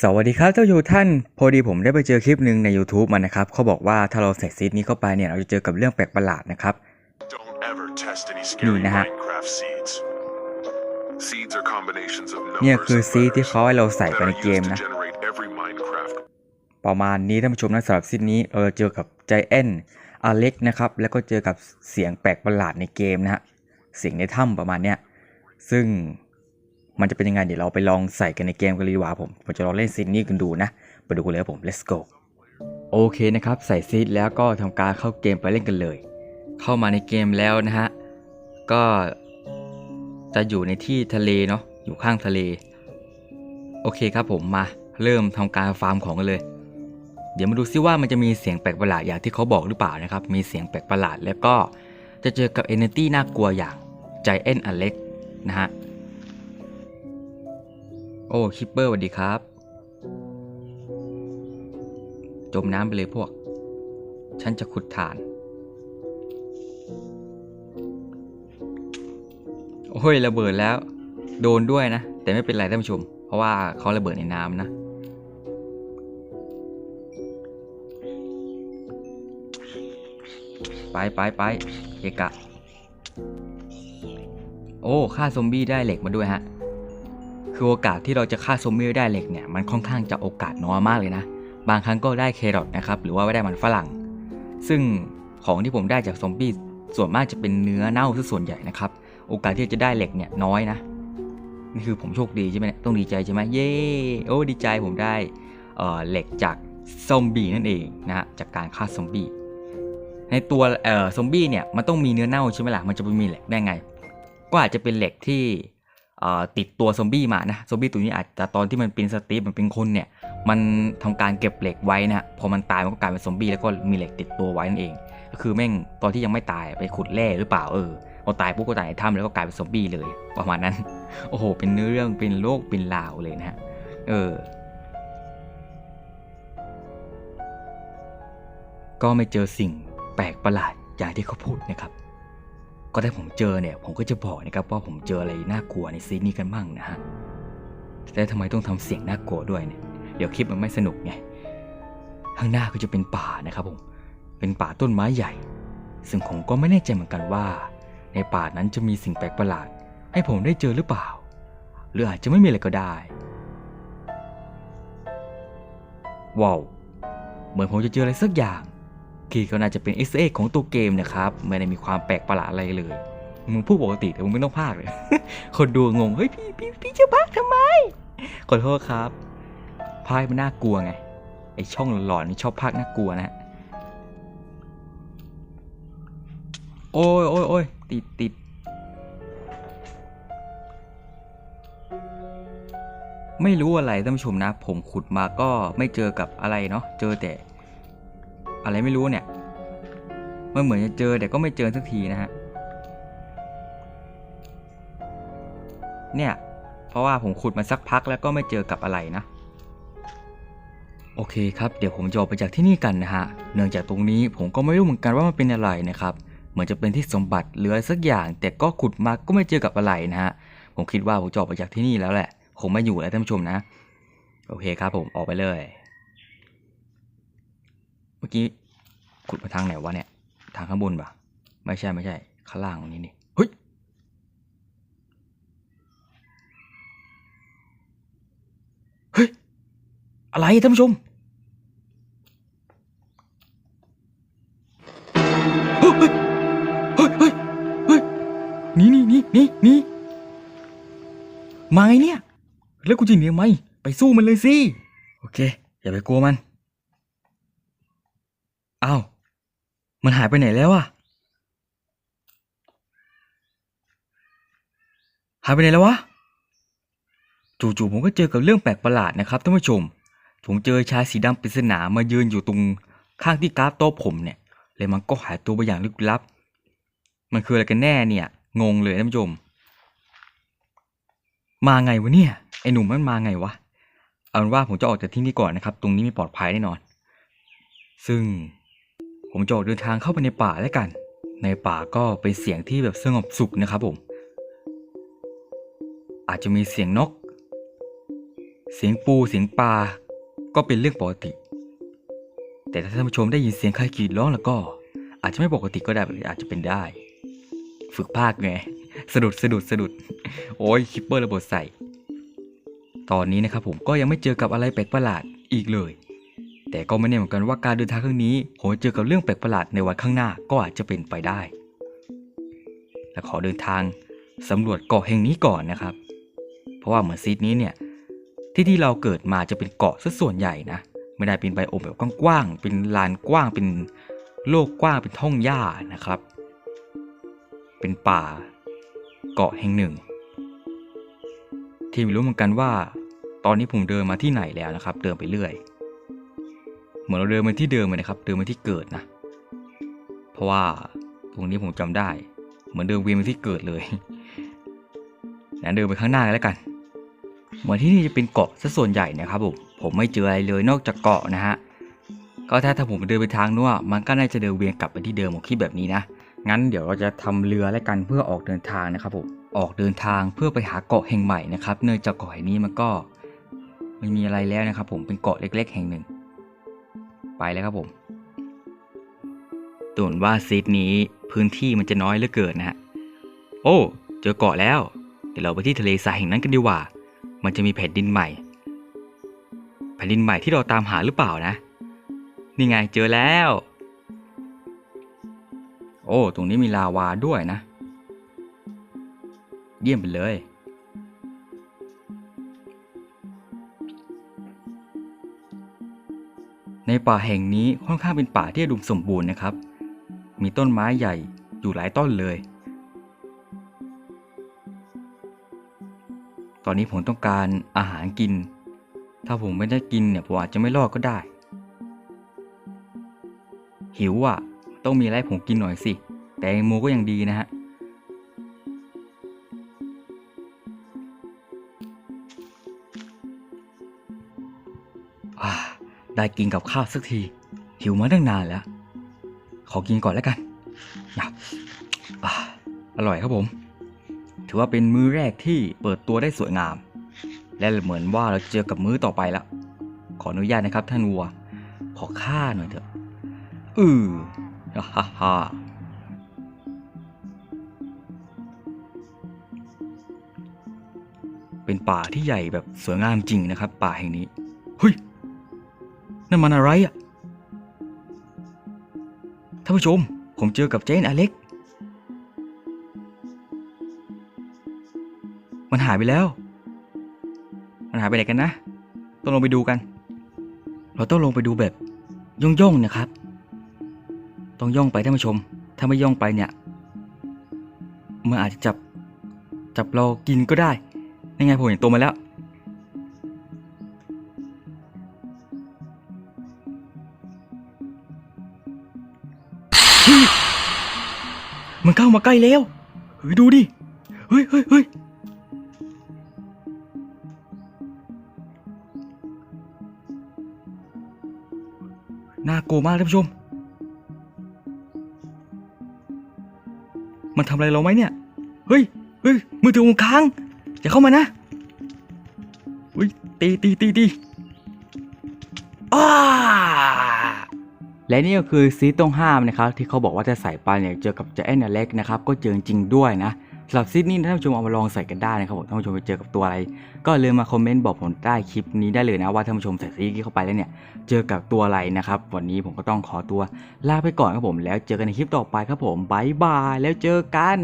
สวัสดีครับเจ้าอยู่ท่าน พอดีผมได้ไปเจอคลิปหนึ่งใน YouTube มานะครับเขาบอกว่าถ้าเราใส่ซีดนี้เข้าไปเนี่ยเราจะเจอกับเรื่องแปลกประหลาดนะครับ Don't ever test any นี่ scary นะฮะ Minecraft seeds. Seeds are combinations of เนี่ย numbers คือ and ซีดที่ letters เขาให้เราใส่ that ไป are ในเกม used to นะ generate every Minecraft ประมาณนี้ท่านผู้ชมนะสำหรับซีดนี้เราจะเจอกับใจแอนอเล็กนะครับ แล้วก็เจอกับเสียงแปลกประหลาดในเกมนะฮะเสียงในถ้ำประมาณเนี้ยซึ่ง มันจะเป็นยังไงเดี๋ยวเราไปลองใส่กันในเกมกันเลยดีกว่าผมผมจะลองเล่นซีดนี้กันดูนะไปดูกันเลยครับผม let's go โอเคนะครับใส่ซีดแล้วก็ทำการเข้าเกมไปเล่นกันเลย เข้ามาในเกมแล้วนะฮะก็จะอยู่ในที่ทะเลเนาะอยู่ข้างทะเล โอเคครับผมมาเริ่มทำการฟาร์มของกันเลย เดี๋ยวมาดูซิว่ามันจะมีเสียงแปลกประหลาดอย่างที่เขาบอกหรือเปล่านะครับ มีเสียงแปลกประหลาดแล้วก็จะเจอกับ Entity น่ากลัวอย่างใจเอ็นอเล็กนะฮะ โอ้คิปเปอร์สวัสดีครับ จมน้ำไปเลยพวก ฉันจะขุดฐาน โอ้ยระเบิดแล้ว โดนด้วยนะ แต่ไม่เป็นไรท่านผู้ชม เพราะว่าเขาระเบิดในน้ำนะไปไปไปเกะกะ โอ้ฆ่าซอมบี้ได้เหล็กมาด้วยฮะ คือโอกาสที่เราจะฆ่าซอมบี้ได้เหล็กเนี่ยมันค่อนข้างจะโอกาสน้อยมากเลยนะ บางครั้งก็ได้แครอทนะครับหรือว่าได้มันฝรั่ง ซึ่งของที่ผมได้จากซอมบี้ส่วนมากจะเป็นเนื้อเน่าซะส่วนใหญ่นะครับ โอกาสที่จะได้เหล็กเนี่ยน้อยนะนี่คือผมโชคดีใช่ไหมต้องดีใจใช่ไหมเย้โอ้ดีใจผมได้เอ่อเหล็กจากซอมบี้นั่นเองนะฮะจากการฆ่าซอมบี้ในตัวเอ่อซอมบี้เนี่ยมันต้องมีเนื้อเน่าใช่ไหมล่ะมันจะไปมีเหล็กได้ไง ก็อาจจะเป็นเหล็กที่ ติดตัวซอมบี้มานะซอมบี้ตัวนี้อาจจะตอนที่มันเป็นสตีฟมันเป็นคนเนี่ยมันทำการเก็บเหล็กไว้นะฮะพอมันตายมันก็กลายเป็นซอมบี้แล้วก็มีเหล็กติดตัวไว้นั่นเอง ก็คือแม่งตอนที่ยังไม่ตายไปขุดแร่หรือเปล่าเออพอตายปุ๊บก็ตายในถ้ำแล้วก็กลายเป็นซอมบี้เลยประมาณนั้น โอ้โห เป็นเนื้อเรื่องเป็นโลกเป็นราวเลยนะฮะเออ ก็ไม่เจอสิ่งแปลกประหลาดอย่างที่เขาพูดนะครับ ก็ถ้าผมเจอเนี่ย ผมก็จะบอกนะครับว่าผมเจออะไรน่ากลัวในซีนนี้กันบ้างนะฮะแต่ทำไมต้องทำเสียงน่ากลัวด้วยเนี่ยเดี๋ยวคลิปมันไม่สนุกไงข้างหน้าก็จะเป็นป่านะครับผมเป็นป่าต้นไม้ใหญ่ ซึ่งผมก็ไม่แน่ใจเหมือนกันว่า ในป่านั้นจะมีสิ่งแปลกประหลาด ให้ผมได้เจอหรือเปล่า หรืออาจจะไม่มีอะไรก็ได้ว้าวเหมือนผมจะเจออะไรสักอย่าง คีก็น่าจะเป็น s อของตัวเกมนะครับ ไม่ได้มีความแปลกประหลาดอะไรเลย มึงพูดปกติแต่มึงไม่ต้องพากเลย คนดูงง เฮ้ยพี่พี่พี่จะพากทำไม ขอโทษครับ พากมันน่ากลัวไง ไอช่องหลอนๆนี่ชอบพากน่ากลัวนะฮะโอ้ยโอ้ยโอ้ยติดติดไม่รู้อะไรท่านผู้ชมนะ ผมขุดมาก็ไม่เจอกับอะไรเนาะ เจอแต่ อะไรไม่รู้เนี่ยมันเหมือนจะเจอแต่ก็ไม่เจอสักทีนะฮะเนี่ยเพราะว่าผมขุดมาสักพักแล้วก็ไม่เจอกับอะไรนะโอเคครับเดี๋ยวผมจะออกไปจากที่นี่กันนะฮะเนื่องจากตรงนี้ผมก็ไม่รู้เหมือนกันว่ามันเป็นอะไรนะครับเหมือนจะเป็นที่สมบัติหรืออะไรสักอย่าง แต่ก็ขุดมาก็ไม่เจอกับอะไรนะฮะผมคิดว่าผมจะออกไปจากที่นี่แล้วแหละคงไม่อยู่แล้วท่านผู้ชมนะ โอเคครับผมออกไปเลย มื่อกี้ขุดมาทางไหนวะเนี่ย ทางข้างบนปะไม่ใช่ไม่ใช่ ข้างล่างตรงนี้นี่เฮ้ยเฮ้ยอะไรท่านผู้ชมเฮ้ยเฮ้ยเฮ้ยเฮ้ยนี่นี่นี่นี่นี่มาไงเนี่ย แล้วกูจะหนีทำไมไปสู้มันเลยสิ โอเค อย่าไปกลัวมัน อ้าว มันหายไปไหนแล้วอะหายไปไหนแล้ววะ จู่ๆผมก็เจอกับเรื่องแปลกประหลาดนะครับท่านผู้ชม ผมเจอชายสีดำปริศนามายืนอยู่ตรงข้างที่กราฟโต๊ะผมเนี่ยแล้วมันก็หายตัวไปอย่างลึกลับ มันคืออะไรกันแน่เนี่ย งงเลยท่านผู้ชม มาไงวะเนี่ย ไอหนุ่มมันมาไงวะ เอาเป็นว่าผมจะออกจากที่นี่ก่อนนะครับ ตรงนี้ไม่ปลอดภัยแน่นอน ซึ่ง ผมจะออกเดินทางเข้าไปในป่าแล้วกัน ในป่าก็เป็นเสียงที่แบบสงบสุขนะครับผม อาจจะมีเสียงนก เสียงปูเสียงปลาก็เป็นเรื่องปกติ แต่ถ้าท่านผู้ชมได้ยินเสียงใครกรีดร้องแล้วก็ อาจจะไม่ปกติก็ได้ออาจจะเป็นได้ ฝึกภาคไงสะดุดสะดุดสะดุด โอ้ยคิปเปอร์ระเบิดใส่ ตอนนี้นะครับผมก็ยังไม่เจอกับอะไรแปลกประหลาดอีกเลย แต่ก็ไม่แน่เหมือนกันว่าการเดินทางครั้งนี้ผมจะเจอกับเรื่องแปลกประหลาดในวันข้างหน้าก็อาจจะเป็นไปได้ และขอเดินทางสำรวจเกาะแห่งนี้ก่อนนะครับ เพราะว่าเหมือนซีดนี้เนี่ยที่ที่เราเกิดมาจะเป็นเกาะซะส่วนใหญ่นะไม่ได้เป็นไบโอมแบบกว้างๆเป็นลานกว้างเป็นโลกกว้างเป็นท้องหญ้านะครับ เป็นป่า เกาะแห่งหนึ่ง ที่ไม่รู้เหมือนกันว่า ตอนนี้ผมเดินมาที่ไหนแล้วนะครับ เดินไปเรื่อย เหมือนเราเดินมาที่เดิมเลยนะครับ เดินมาที่เกิดนะ เพราะว่าตรงนี้ผมจำได้ เหมือนเดินเวียนมาที่เกิดเลยนะเดินไปข้างหน้ากันแล้วกัน เหมือนที่นี่จะเป็นเกาะซะส่วนใหญ่นะครับผม ผมไม่เจออะไรเลยนอกจากเกาะนะฮะ ก็ถ้าถ้าผมเดินไปทางนู้นอะมันก็น่าจะเดินเวียนกลับไปที่เดิมผมคิดแบบนี้นะ งั้นเดี๋ยวเราจะทำเรือแล้วกันเพื่อออกเดินทางนะครับผม ออกเดินทางเพื่อไปหาเกาะแห่งใหม่นะครับ เนื่องจากเกาะแห่งนี้มันก็ไม่มีอะไรแล้วนะครับ ผมเป็นเกาะเล็ก ๆ แห่งหนึ่ง ไปแล้วครับผมตูนว่าซีดนี้พื้นที่มันจะน้อยเหลือเกินนะฮะ โอ้ เจอเกาะแล้ว เดี๋ยวเราไปที่ทะเลทรายแห่งนั้นกันดีกว่า มันจะมีแผ่นดินใหม่ แผ่นดินใหม่ที่เราตามหาหรือเปล่านะ นี่ไงเจอแล้ว โอ้ ตรงนี้มีลาวาด้วยนะ เยี่ยมไปเลย ในป่าแห่งนี้ค่อนข้างเป็นป่าที่อุดมสมบูรณ์นะครับ มีต้นไม้ใหญ่อยู่หลายต้นเลย ตอนนี้ผมต้องการอาหารกิน ถ้าผมไม่ได้กินเนี่ยผมอาจจะไม่รอดก็ได้ หิวอะ ต้องมีอะไรผมกินหน่อยสิ แต่งโมก็ยังดีนะฮะ ได้กินกับข้าวสักที หิวมาตั้งนานแล้ว ขอกินก่อนแล้วกันนะอร่อยครับผม ถือว่าเป็นมื้อแรกที่เปิดตัวได้สวยงาม และเหมือนว่าเราจะเจอกับมื้อต่อไปแล้วขออนุญาตนะครับท่านวัว ขอข้าหน่อยเถอะ อือฮ่าฮ่าฮ่าเป็นป่าที่ใหญ่แบบสวยงามจริงนะครับ ป่าแห่งนี้เฮ้ย นั่นมันอะไรอะท่านผู้ชม ผมเจอกับเจนอเล็ก มันหายไปแล้ว มันหายไปไหนกันนะ ต้องลงไปดูกัน เราต้องลงไปดูแบบย่องๆนะครับ ต้องย่องไปท่านผู้ชม ถ้าไม่ย่องไปเนี่ย มันอาจจะจับ จับเรากินก็ได้ยังไงผมเห็นตัวมาแล้ว มันเข้ามาใกล้แล้วเฮ้ยดูดิ เฮ้ยเฮ้ยเฮ้ยน่ากลัวมากท่านผู้ชม มันทำอะไรเราไหมเนี่ย เฮ้ย เฮ้ย มือถือผมค้าง อย่าเข้ามานะเฮ้ย ตีตีตีตี และนี่ก็คือซีตต้องห้ามนะครับที่เขาบอกว่าจะใส่ไปเนี่ยเจอกับเจแอนเล็กนะครับก็เจอจริงด้วยนะสำหรับซีนี้ท่านผู้ชมเอามาลองใส่กันได้นะครับผมท่านผู้ชมไปเจอกับตัวอะไร ก็เลยมาคอมเมนต์บอกผมใต้คลิปนี้ได้เลยนะว่าท่านผู้ชมใส่ซีนี้เข้าไปแล้วเนี่ยเจอกับตัวอะไรนะครับวันนี้ผมก็ต้องขอตัวลาไปก่อนครับผมแล้วเจอกันในคลิปต่อไปครับผมบายบายแล้วเจอกัน